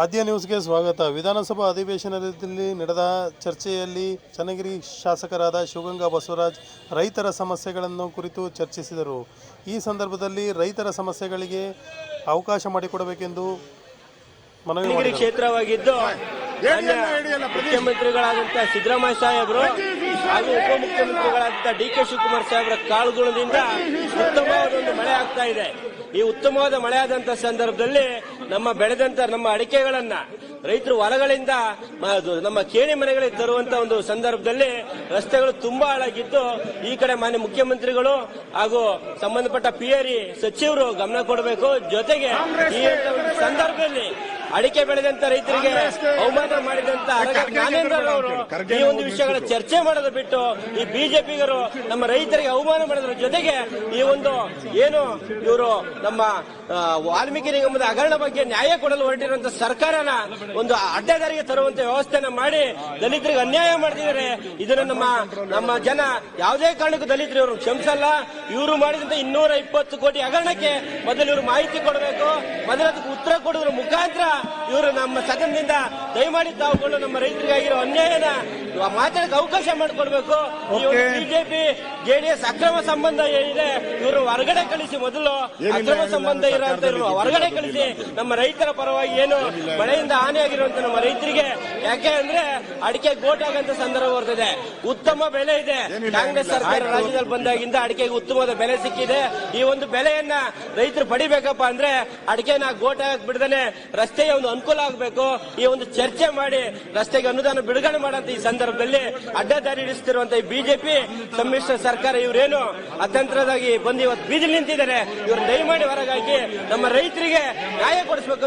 ಆದ್ಯ ನ್ಯೂಸ್ಗೆ ಸ್ವಾಗತ. ವಿಧಾನಸಭಾ ಅಧಿವೇಶನದಲ್ಲಿ ನಡೆದ ಚರ್ಚೆಯಲ್ಲಿ ಚನ್ನಗಿರಿ ಶಾಸಕರಾದ ಶಿವಗಂಗಾ ಬಸವರಾಜ್ ರೈತರ ಸಮಸ್ಯೆಗಳನ್ನು ಕುರಿತು ಚರ್ಚಿಸಿದರು. ಈ ಸಂದರ್ಭದಲ್ಲಿ ರೈತರ ಸಮಸ್ಯೆಗಳಿಗೆ ಅವಕಾಶ ಮಾಡಿಕೊಡಬೇಕೆಂದು ಮನವಿ ಕ್ಷೇತ್ರವಾಗಿದ್ದು ಮುಖ್ಯಮಂತ್ರಿಗಳಾದಂತಹ ಮುಖ್ಯಮಂತ್ರಿಗಳಾದಂತ ಸಿದ್ದರಾಮಯ್ಯ ಸಾಹೇಬರು ಹಾಗೂ ಉಪಮುಖ್ಯಮಂತ್ರಿಗಳಾದ ಡಿ ಕೆ ಶಿವಕುಮಾರ್ ಸಾಹೇಬರ ಕಾಳುಗುಣದಿಂದ ಉತ್ತಮವಾದ ಒಂದು ಮಳೆ ಆಗ್ತಾ ಇದೆ. ಈ ಉತ್ತಮವಾದ ಮಳೆ ಸಂದರ್ಭದಲ್ಲಿ ನಮ್ಮ ಬೆಳೆದಂತ ನಮ್ಮ ಅಡಿಕೆಗಳನ್ನ ರೈತರು ಹೊಲಗಳಿಂದ ನಮ್ಮ ಕೇಣಿ ಮನೆಗಳಿಗೆ ತರುವಂತ ಒಂದು ಸಂದರ್ಭದಲ್ಲಿ ರಸ್ತೆಗಳು ತುಂಬಾ ಹಾಳಾಗಿದ್ದು, ಈ ಕಡೆ ಮಾನ್ಯ ಮುಖ್ಯಮಂತ್ರಿಗಳು ಹಾಗೂ ಸಂಬಂಧಪಟ್ಟ ಪಿಯರಿ ಸಚಿವರು ಗಮನ ಕೊಡಬೇಕು. ಜೊತೆಗೆ ಈ ಸಂದರ್ಭದಲ್ಲಿ ಅಡಿಕೆ ಬೆಳೆದಂತ ರೈತರಿಗೆ ಅವಮಾನ ಮಾಡಿದಂತ ಅವರು ಈ ಒಂದು ವಿಷಯಗಳ ಚರ್ಚೆ ಮಾಡೋದು ಬಿಟ್ಟು ಈ ಬಿಜೆಪಿಗರು ನಮ್ಮ ರೈತರಿಗೆ ಅವಮಾನ ಮಾಡೋದ್ರ ಜೊತೆಗೆ ಈ ಒಂದು ಏನು ಇವರು ನಮ್ಮ ವಾಲ್ಮೀಕಿ ನಿಗಮದ ಹಗರಣ ಬಗ್ಗೆ ನ್ಯಾಯ ಕೊಡಲು ಹೊರಟಿರುವಂತ ಸರ್ಕಾರನ ಒಂದು ಅಡ್ಡದಾರಿಗೆ ತರುವಂತ ವ್ಯವಸ್ಥೆನ ಮಾಡಿ ದಲಿತರಿಗೆ ಅನ್ಯಾಯ ಮಾಡ್ತಿದ್ದಾರೆ. ಇದನ್ನು ನಮ್ಮ ನಮ್ಮ ಜನ ಯಾವುದೇ ಕಾರಣಕ್ಕೂ ದಲಿತರು ಇವರು ಕ್ಷಮಿಸಲ್ಲ. ಇವರು ಮಾಡಿದಂತ ಇನ್ನೂರ ಇಪ್ಪತ್ತು ಕೋಟಿ ಹಗರಣಕ್ಕೆ ಮೊದಲು ಇವರು ಮಾಹಿತಿ ಕೊಡಬೇಕು. ಮೊದಲು ಅದಕ್ಕೆ ಉತ್ತರ ಕೊಡೋದ್ರ ಮುಖಾಂತರ ಇವರು ನಮ್ಮ ಸದನದಿಂದ ದಯಮಾಡಿ ತಾವುಗಳು ನಮ್ಮ ರೈತರಿಗಾಗಿರೋ ಅನ್ಯಾಯನ ಮಾತಾಡಕ್ಕೆ ಅವಕಾಶ ಮಾಡಿಕೊಡ್ಬೇಕು. ಬಿಜೆಪಿ ಜೆಡಿಎಸ್ ಅಕ್ರಮ ಸಂಬಂಧ ಏನಿದೆ ಇವರು ಹೊರಗಡೆ ಕಳಿಸಿ ಮೊದಲು ಅಕ್ರಮ ಸಂಬಂಧ ಇರೋ ಇವರು ಹೊರಗಡೆ ಕಳಿಸಿ ನಮ್ಮ ರೈತರ ಪರವಾಗಿ ಏನು ಮಳೆಯಿಂದ ಹಾನಿಯಾಗಿರುವಂತ ನಮ್ಮ ರೈತರಿಗೆ ಯಾಕೆ ಅಂದ್ರೆ ಅಡಿಕೆ ಗೋಟ್ ಆಗಂತ ಸಂದರ್ಭ ಬರ್ತದೆ. ಉತ್ತಮ ಬೆಲೆ ಇದೆ. ಕಾಂಗ್ರೆಸ್ ಸರ್ಕಾರ ರಾಜ್ಯದಲ್ಲಿ ಬಂದಾಗಿಂದ ಅಡಿಕೆಗೆ ಉತ್ತಮವಾದ ಬೆಲೆ ಸಿಕ್ಕಿದೆ. ಈ ಒಂದು ಬೆಲೆಯನ್ನ ರೈತರು ಪಡಿಬೇಕಪ್ಪ ಅಂದ್ರೆ ಅಡಿಕೆನ ಗೋಟ್ ಬಿಡದನೆ ರಸ್ತೆಗೆ ಒಂದು ಅನುಕೂಲ ಆಗಬೇಕು. ಈ ಒಂದು ಚರ್ಚೆ ಮಾಡಿ ರಸ್ತೆಗೆ ಅನುದಾನ ಬಿಡುಗಡೆ ಮಾಡಂತ ಈ ಸಂದರ್ಭದಲ್ಲಿ ಅಡ್ಡದಾರಿ ಹಿಡಿಸ್ತಿರುವಂತ ಈ ಬಿಜೆಪಿ ಸಮ್ಮಿಶ್ರ ಸರ್ಕಾರ ಇವರೇನು ಅತಂತ್ರದಾಗಿ ಬಂದು ಇವತ್ತು ಬೀದಿ ನಿಂತಿದ್ದಾರೆ. ಇವರು ದಯಮಾಡಿ ಹೊರಗಾಗಿ ನಮ್ಮ ರೈತರಿಗೆ ನ್ಯಾಯ ಕೊಡಿಸಬೇಕು.